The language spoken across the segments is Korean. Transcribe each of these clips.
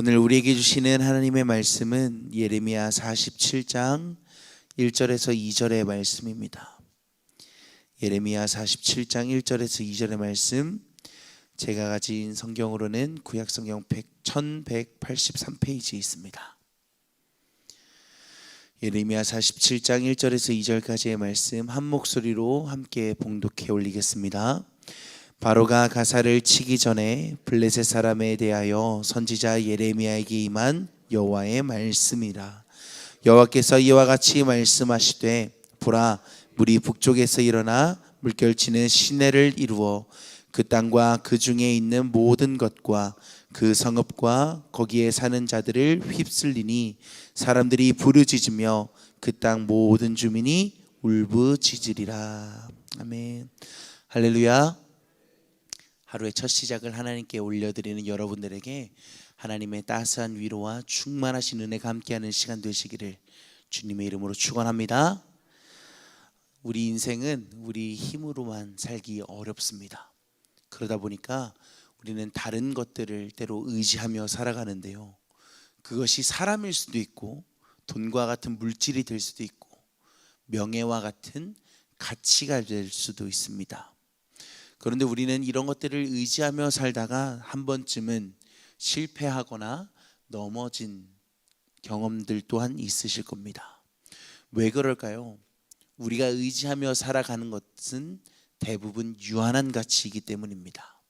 오늘 우리에게 주시는 하나님의 말씀은 예레미야 47장 1절에서 2절의 말씀입니다. 예레미야 47장 1절에서 2절의 말씀 제가 가진 성경으로는 구약 성경 1183페이지에 있습니다. 예레미야 47장 1절에서 2절까지의 말씀 한 목소리로 함께 봉독해 올리겠습니다. 바로가 가사를 치기 전에 블레셋 사람에 대하여 선지자 예레미야에게 임한 여호와의 말씀이라. 여호와께서 이와 같이 말씀하시되 보라 물이 북쪽에서 일어나 물결치는 시내를 이루어 그 땅과 그 중에 있는 모든 것과 그 성읍과 거기에 사는 자들을 휩쓸리니 사람들이 부르짖으며 그 땅 모든 주민이 울부짖으리라. 아멘. 할렐루야 하루의 첫 시작을 하나님께 올려드리는 여러분들에게 하나님의 따스한 위로와 충만하신 은혜가 함께하는 시간 되시기를 주님의 이름으로 축원합니다. 우리 인생은 우리 힘으로만 살기 어렵습니다. 그러다 보니까 우리는 다른 것들을 때로 의지하며 살아가는데요. 그것이 사람일 수도 있고 돈과 같은 물질이 될 수도 있고 명예와 같은 가치가 될 수도 있습니다. 그런데 우리는 이런 것들을 의지하며 살다가 한 번쯤은 실패하거나 넘어진 경험들 또한 있으실 겁니다. 왜 그럴까요? 우리가 의지하며 살아가는 것은 대부분 유한한 가치이기 때문입니다.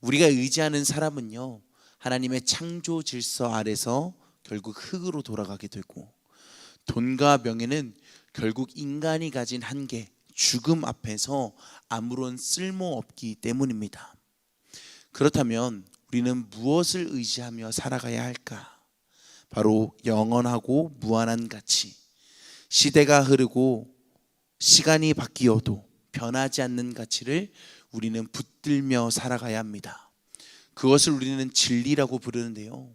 우리가 의지하는 사람은요, 하나님의 창조 질서 아래서 결국 흙으로 돌아가게 되고, 돈과 명예는 결국 인간이 가진 한계, 죽음 앞에서 아무런 쓸모 없기 때문입니다. 그렇다면 우리는 무엇을 의지하며 살아가야 할까? 바로 영원하고 무한한 가치. 시대가 흐르고 시간이 바뀌어도 변하지 않는 가치를 우리는 붙들며 살아가야 합니다. 그것을 우리는 진리라고 부르는데요.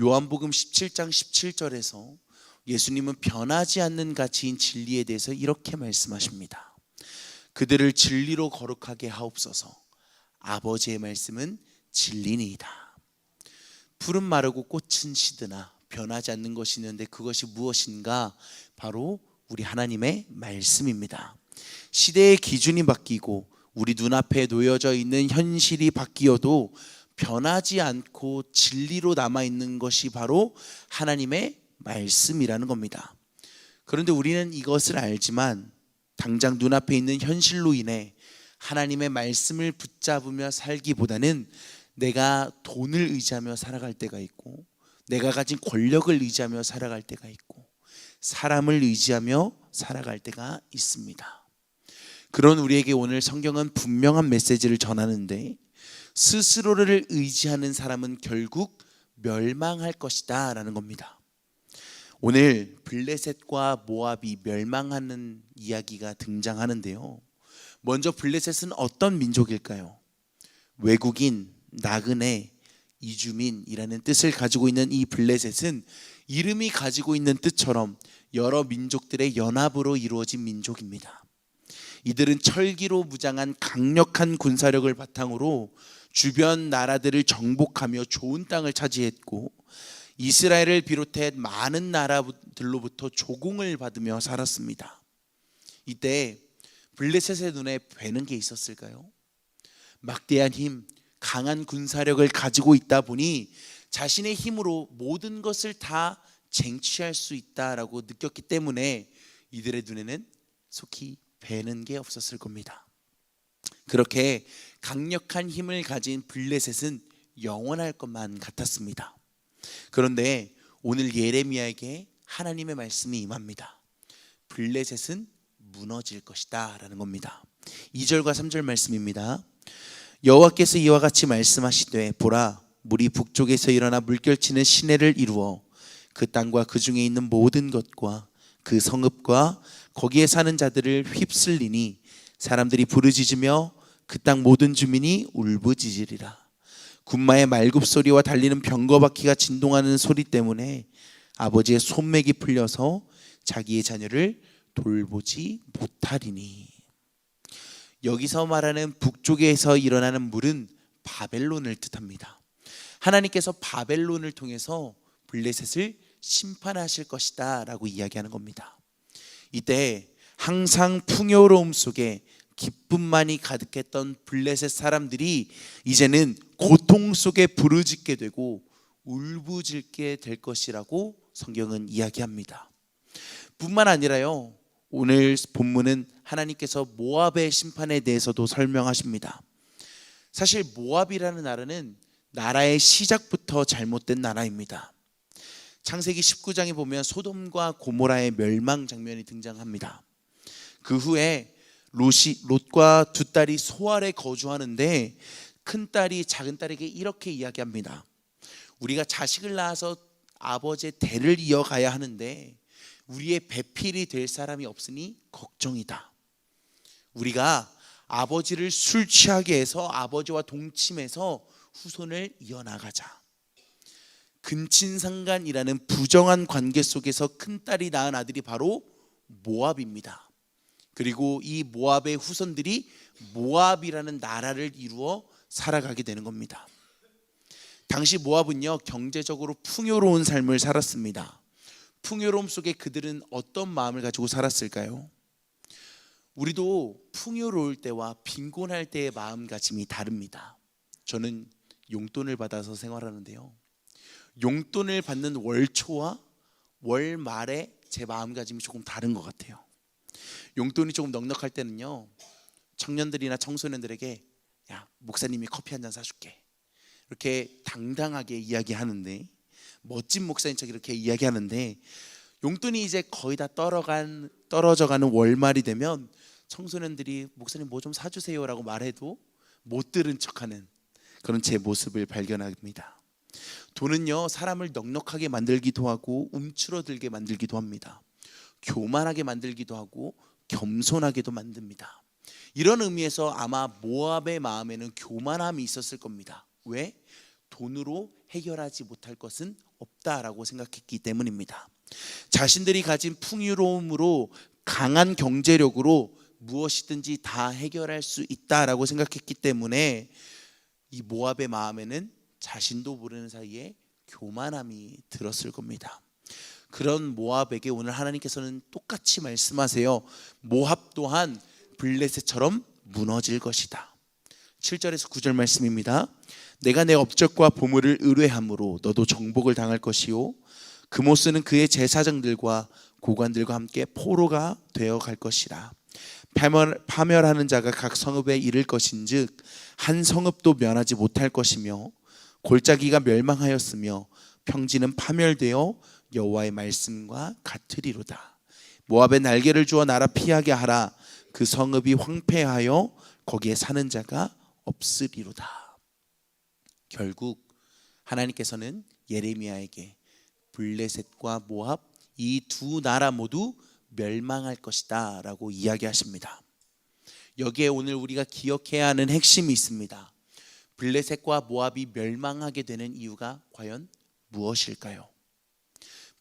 요한복음 17장 17절에서 예수님은 변하지 않는 가치인 진리에 대해서 이렇게 말씀하십니다. 그들을 진리로 거룩하게 하옵소서. 아버지의 말씀은 진리니이다. 푸른 마르고 꽃은 시드나 변하지 않는 것이 있는데 그것이 무엇인가? 바로 우리 하나님의 말씀입니다. 시대의 기준이 바뀌고 우리 눈앞에 놓여져 있는 현실이 바뀌어도 변하지 않고 진리로 남아 있는 것이 바로 하나님의 말씀이라는 겁니다. 그런데 우리는 이것을 알지만 당장 눈앞에 있는 현실로 인해 하나님의 말씀을 붙잡으며 살기보다는 내가 돈을 의지하며 살아갈 때가 있고 내가 가진 권력을 의지하며 살아갈 때가 있고 사람을 의지하며 살아갈 때가 있습니다. 그런 우리에게 오늘 성경은 분명한 메시지를 전하는데 스스로를 의지하는 사람은 결국 멸망할 것이다 라는 겁니다. 오늘 블레셋과 모압이 멸망하는 이야기가 등장하는데요. 먼저 블레셋은 어떤 민족일까요? 외국인, 나그네, 이주민이라는 뜻을 가지고 있는 이 블레셋은 이름이 가지고 있는 뜻처럼 여러 민족들의 연합으로 이루어진 민족입니다. 이들은 철기로 무장한 강력한 군사력을 바탕으로 주변 나라들을 정복하며 좋은 땅을 차지했고 이스라엘을 비롯해 많은 나라들로부터 조공을 받으며 살았습니다. 이때 블레셋의 눈에 뵈는 게 있었을까요? 막대한 힘, 강한 군사력을 가지고 있다 보니 자신의 힘으로 모든 것을 다 쟁취할 수 있다라고 느꼈기 때문에 이들의 눈에는 속히 뵈는 게 없었을 겁니다. 그렇게 강력한 힘을 가진 블레셋은 영원할 것만 같았습니다. 그런데 오늘 예레미야에게 하나님의 말씀이 임합니다. 블레셋은 무너질 것이다라는 겁니다. 2절과 3절 말씀입니다. 여호와께서 이와 같이 말씀하시되 보라 물이 북쪽에서 일어나 물결치는 시내를 이루어 그 땅과 그 중에 있는 모든 것과 그 성읍과 거기에 사는 자들을 휩쓸리니 사람들이 부르짖으며 그 땅 모든 주민이 울부짖으리라. 군마의 말굽 소리와 달리는 병거 바퀴가 진동하는 소리 때문에 아버지의 손맥이 풀려서 자기의 자녀를 돌보지 못하리니 여기서 말하는 북쪽에서 일어나는 물은 바벨론을 뜻합니다. 하나님께서 바벨론을 통해서 블레셋을 심판하실 것이다라고 이야기하는 겁니다. 이때 항상 풍요로움 속에 기쁨만이 가득했던 블레셋 사람들이 이제는 고통 속에 부르짖게 되고 울부짖게 될 것이라고 성경은 이야기합니다. 뿐만 아니라요. 오늘 본문은 하나님께서 모압의 심판에 대해서도 설명하십니다. 사실 모압이라는 나라는 나라의 시작부터 잘못된 나라입니다. 창세기 19장에 보면 소돔과 고모라의 멸망 장면이 등장합니다. 그 후에 롯이 롯과 두 딸이 소알에 거주하는데 큰 딸이 작은 딸에게 이렇게 이야기합니다. 우리가 자식을 낳아서 아버지의 대를 이어가야 하는데 우리의 배필이 될 사람이 없으니 걱정이다. 우리가 아버지를 술 취하게 해서 아버지와 동침해서 후손을 이어나가자. 근친상간이라는 부정한 관계 속에서 큰 딸이 낳은 아들이 바로 모압입니다. 그리고 이 모압의 후손들이 모압이라는 나라를 이루어 살아가게 되는 겁니다. 당시 모압은요 경제적으로 풍요로운 삶을 살았습니다. 풍요로움 속에 그들은 어떤 마음을 가지고 살았을까요? 우리도 풍요로울 때와 빈곤할 때의 마음가짐이 다릅니다. 저는 용돈을 받아서 생활하는데요. 용돈을 받는 월초와 월 말에 제 마음가짐이 조금 다른 것 같아요. 용돈이 조금 넉넉할 때는요. 청년들이나 청소년들에게 야, 목사님이 커피 한 잔 사줄게. 이렇게 당당하게 이야기하는데 멋진 목사인 척 이렇게 이야기하는데 용돈이 이제 거의 다 떨어간 떨어져가는 월말이 되면 청소년들이 목사님 뭐 좀 사주세요라고 말해도 못 들은 척하는 그런 제 모습을 발견합니다. 돈은요 사람을 넉넉하게 만들기도 하고 움츠러들게 만들기도 합니다. 교만하게 만들기도 하고 겸손하게도 만듭니다. 이런 의미에서 아마 모압의 마음에는 교만함이 있었을 겁니다. 왜? 돈으로 해결하지 못할 것은 없다라고 생각했기 때문입니다. 자신들이 가진 풍요로움으로 강한 경제력으로 무엇이든지 다 해결할 수 있다라고 생각했기 때문에 이 모압의 마음에는 자신도 모르는 사이에 교만함이 들었을 겁니다. 그런 모압에게 오늘 하나님께서는 똑같이 말씀하세요. 모압 또한 블레셋처럼 무너질 것이다. 7절에서 9절 말씀입니다. 내가 내 업적과 보물을 의뢰함으로 너도 정복을 당할 것이요 그모스는 그의 제사장들과 고관들과 함께 포로가 되어 갈 것이라. 파멸, 파멸하는 자가 각 성읍에 이를 것인즉 한 성읍도 면하지 못할 것이며 골짜기가 멸망하였으며 평지는 파멸되어 여호와의 말씀과 같으리로다. 모압의 날개를 주어 나라 피하게 하라. 그 성읍이 황폐하여 거기에 사는 자가 없으리로다. 결국 하나님께서는 예레미야에게 블레셋과 모압 이 두 나라 모두 멸망할 것이다라고 이야기하십니다. 여기에 오늘 우리가 기억해야 하는 핵심이 있습니다. 블레셋과 모압이 멸망하게 되는 이유가 과연 무엇일까요?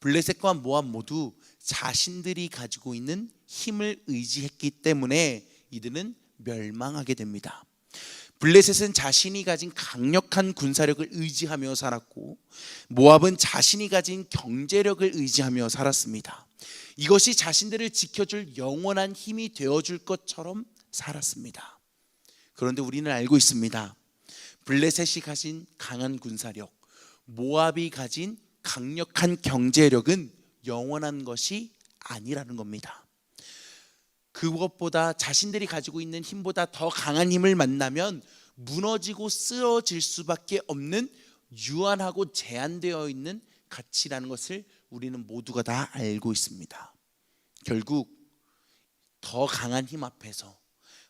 블레셋과 모압 모두 자신들이 가지고 있는 힘을 의지했기 때문에 이들은 멸망하게 됩니다. 블레셋은 자신이 가진 강력한 군사력을 의지하며 살았고 모압은 자신이 가진 경제력을 의지하며 살았습니다. 이것이 자신들을 지켜줄 영원한 힘이 되어줄 것처럼 살았습니다. 그런데 우리는 알고 있습니다. 블레셋이 가진 강한 군사력, 모압이 가진 강력한 경제력은 영원한 것이 아니라는 겁니다. 그것보다 자신들이 가지고 있는 힘보다 더 강한 힘을 만나면 무너지고 쓰러질 수밖에 없는 유한하고 제한되어 있는 가치라는 것을 우리는 모두가 다 알고 있습니다. 결국 더 강한 힘 앞에서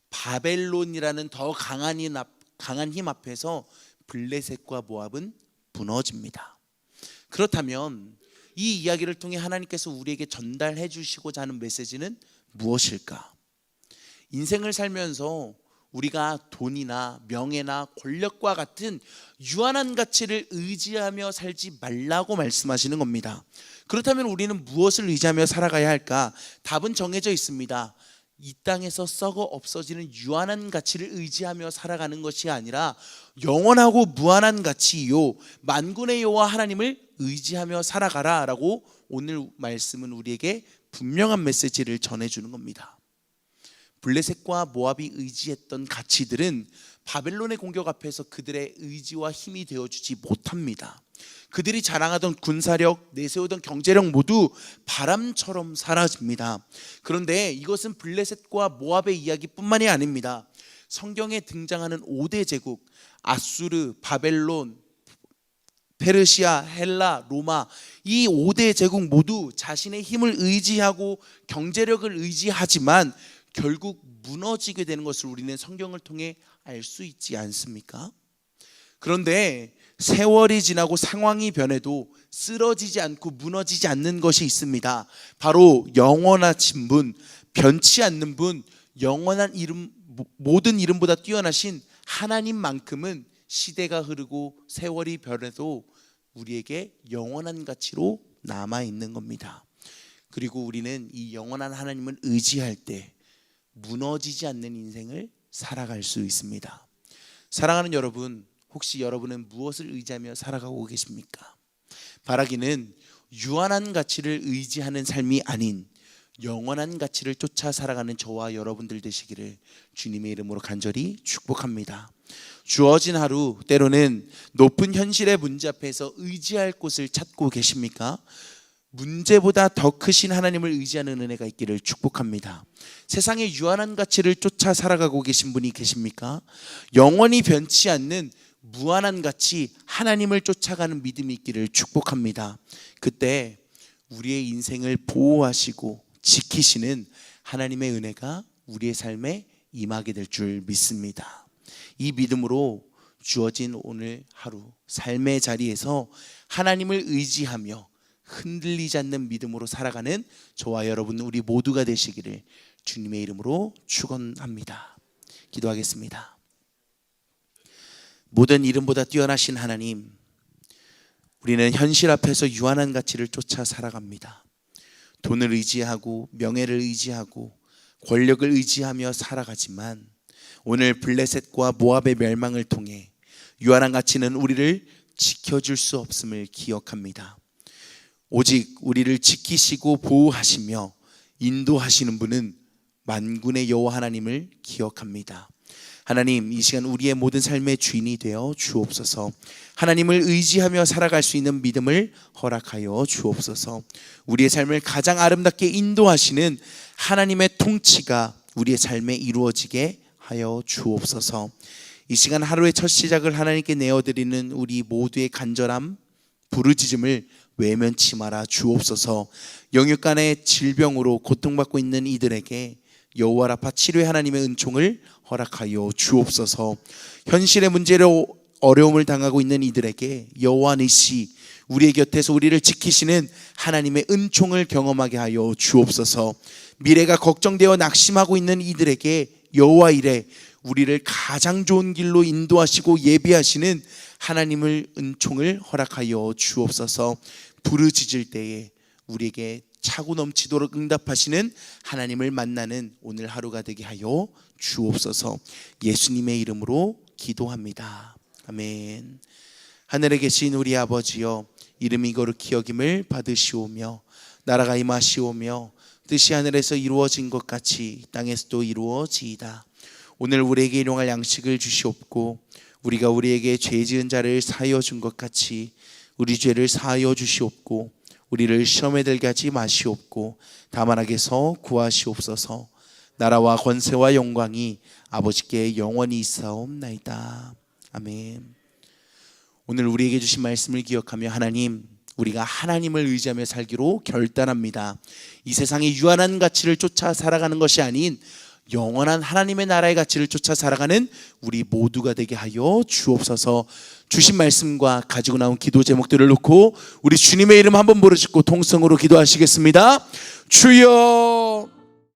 바벨론이라는 더 강한 힘, 앞에서 블레셋과 모압은 무너집니다. 그렇다면 이 이야기를 통해 하나님께서 우리에게 전달해 주시고자 하는 메시지는 무엇일까? 인생을 살면서 우리가 돈이나 명예나 권력과 같은 유한한 가치를 의지하며 살지 말라고 말씀하시는 겁니다. 그렇다면 우리는 무엇을 의지하며 살아가야 할까? 답은 정해져 있습니다. 이 땅에서 썩어 없어지는 유한한 가치를 의지하며 살아가는 것이 아니라 영원하고 무한한 가치요 만군의 여호와 하나님을 의지하며 살아가라라고 오늘 말씀은 우리에게 분명한 메시지를 전해 주는 겁니다. 블레셋과 모압이 의지했던 가치들은 바벨론의 공격 앞에서 그들의 의지와 힘이 되어 주지 못합니다. 그들이 자랑하던 군사력, 내세우던 경제력 모두 바람처럼 사라집니다. 그런데 이것은 블레셋과 모압의 이야기뿐만이 아닙니다. 성경에 등장하는 5대 제국 아수르, 바벨론, 페르시아, 헬라, 로마 이 5대 제국 모두 자신의 힘을 의지하고 경제력을 의지하지만 결국 무너지게 되는 것을 우리는 성경을 통해 알 수 있지 않습니까? 그런데 세월이 지나고 상황이 변해도 쓰러지지 않고 무너지지 않는 것이 있습니다. 바로 영원하신 분, 변치 않는 분, 영원한 이름 모든 이름보다 뛰어나신 하나님만큼은 시대가 흐르고 세월이 변해도 우리에게 영원한 가치로 남아 있는 겁니다. 그리고 우리는 이 영원한 하나님을 의지할 때 무너지지 않는 인생을 살아갈 수 있습니다. 사랑하는 여러분, 혹시 여러분은 무엇을 의지하며 살아가고 계십니까? 바라기는 유한한 가치를 의지하는 삶이 아닌 영원한 가치를 쫓아 살아가는 저와 여러분들 되시기를 주님의 이름으로 간절히 축복합니다. 주어진 하루 때로는 높은 현실의 문제 앞에서 의지할 곳을 찾고 계십니까? 문제보다 더 크신 하나님을 의지하는 은혜가 있기를 축복합니다. 세상의 유한한 가치를 쫓아 살아가고 계신 분이 계십니까? 영원히 변치 않는 무한한 가치 하나님을 쫓아가는 믿음이 있기를 축복합니다. 그때 우리의 인생을 보호하시고 지키시는 하나님의 은혜가 우리의 삶에 임하게 될 줄 믿습니다. 이 믿음으로 주어진 오늘 하루 삶의 자리에서 하나님을 의지하며 흔들리지 않는 믿음으로 살아가는 저와 여러분 우리 모두가 되시기를 주님의 이름으로 축원합니다. 기도하겠습니다. 모든 이름보다 뛰어나신 하나님, 우리는 현실 앞에서 유한한 가치를 쫓아 살아갑니다. 돈을 의지하고 명예를 의지하고 권력을 의지하며 살아가지만 오늘 블레셋과 모압의 멸망을 통해 유한한 가치는 우리를 지켜줄 수 없음을 기억합니다. 오직 우리를 지키시고 보호하시며 인도하시는 분은 만군의 여호와 하나님을 기억합니다. 하나님 이 시간 우리의 모든 삶의 주인이 되어 주옵소서. 하나님을 의지하며 살아갈 수 있는 믿음을 허락하여 주옵소서. 우리의 삶을 가장 아름답게 인도하시는 하나님의 통치가 우리의 삶에 이루어지게 하여 주옵소서. 이 시간 하루의 첫 시작을 하나님께 내어드리는 우리 모두의 간절함, 부르짖음을 외면치 마라 주옵소서. 영육간의 질병으로 고통받고 있는 이들에게 여호와 라파 치료의 하나님의 은총을 허락하여 주옵소서. 현실의 문제로 어려움을 당하고 있는 이들에게 여호와 니시 우리의 곁에서 우리를 지키시는 하나님의 은총을 경험하게 하여 주옵소서. 미래가 걱정되어 낙심하고 있는 이들에게 여호와 이래 우리를 가장 좋은 길로 인도하시고 예비하시는 하나님을 은총을 허락하여 주옵소서. 부르짖을 때에 우리에게 차고 넘치도록 응답하시는 하나님을 만나는 오늘 하루가 되게 하여 주옵소서. 예수님의 이름으로 기도합니다. 아멘. 하늘에 계신 우리 아버지여 이름이 거룩히 여김을 받으시오며 나라가 임하시오며 뜻이 하늘에서 이루어진 것 같이 땅에서도 이루어지이다. 오늘 우리에게 일용할 양식을 주시옵고 우리가 우리에게 죄 지은 자를 사하여 준 것 같이 우리 죄를 사하여 주시옵고 우리를 시험에 들게 하지 마시옵고 다만 악에서 구하시옵소서. 나라와 권세와 영광이 아버지께 영원히 있사옵나이다. 아멘. 오늘 우리에게 주신 말씀을 기억하며 하나님 우리가 하나님을 의지하며 살기로 결단합니다. 이 세상의 유한한 가치를 쫓아 살아가는 것이 아닌 영원한 하나님의 나라의 가치를 쫓아 살아가는 우리 모두가 되게 하여 주옵소서. 주신 말씀과 가지고 나온 기도 제목들을 놓고 우리 주님의 이름 한번 부르짖고 통성으로 기도하시겠습니다. 주여